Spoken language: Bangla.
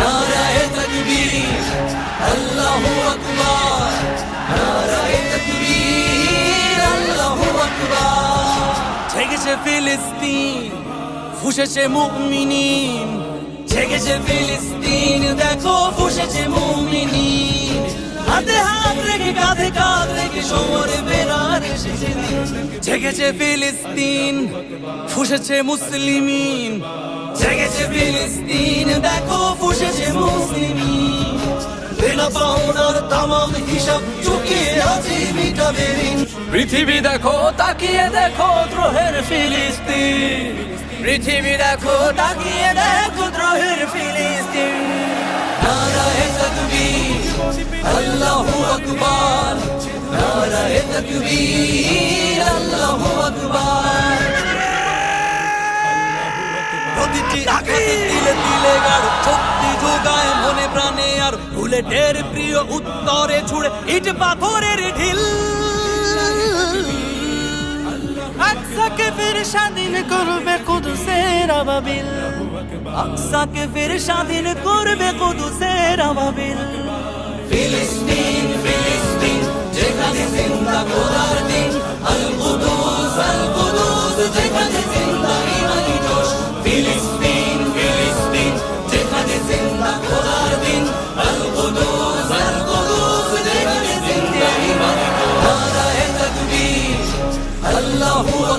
নারায়ে তাকবীর, আল্লাহু আকবার। নারায়ে তাকবীর ফিলিস্তিন, ফুসেছে মুমিনিন। জেগেছে ফিলিস্তিন, দেখো ফুসেছে মুমিনিন। হাতে হাত রেখে, কাঁধে কাঁধ রেখে সমরে বেরার এসেছে। জেগেছে ফিলিস্তিন, ফুসেছে মুসলিমিন। জেগেছে ফিলিস্তিন, দেখো পাওনার তামাম হিসাব চুকিয়ে আজি মিটাবে ঋণ পৃথিবী দেখো তাকিয়ে দেখো দ্রোহের ফিলিস্তিন। পৃথিবী দেখো তাকিয়ে দেখো দ্রোহের ফিলিস্তিন। নারায়ে তাকবীর আল্লাহু আকবার। নারায়ে তাকবীর আল্লাহু আকবার। প্রতিটি দিলে দিলে গাড় শক্তি বুলেটের প্রিয় উত্তরে ছুড়ে ইট পাথরের ঢিল। আকসাকে ফির স্বাধীন করবে কুদুসের আবাবিল। আকসাকে ফির স্বাধীন করবে কুদুসের আবাবিল। ফিলিস্তিন ফিলিস্তিন, যেখানে জিন্দা